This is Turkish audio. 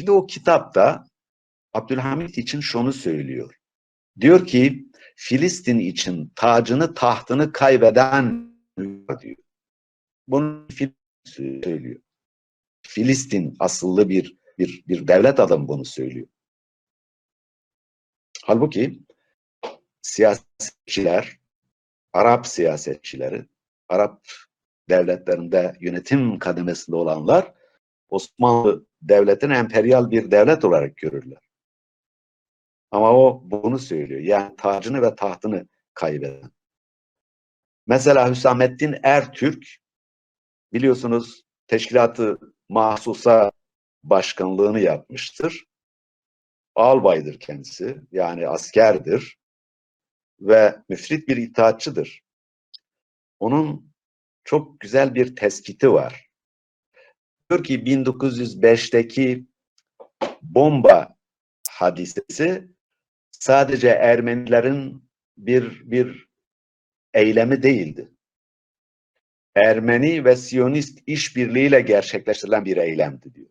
Şimdi o kitapta Abdülhamit için şunu söylüyor. Diyor ki Filistin için tacını tahtını kaybeden diyor. Bunu Filistin söylüyor. Filistin asıllı bir bir bir devlet adamı bunu söylüyor. Halbuki siyasetçiler, Arap siyasetçileri, Arap devletlerinde yönetim kademesinde olanlar Osmanlı devletini emperyal bir devlet olarak görürler. Ama o bunu söylüyor. Yani tacını ve tahtını kaybeden. Mesela Hüsamettin Ertürk biliyorsunuz teşkilatı mahsusa başkanlığını yapmıştır. Albaydır kendisi. Yani askerdir. Ve müfrit bir itaatçıdır. Onun çok güzel bir tespiti var. Diyor ki 1905'teki bomba hadisesi sadece Ermenilerin bir bir eylemi değildi. Ermeni ve Siyonist işbirliğiyle gerçekleştirilen bir eylemdi diyor.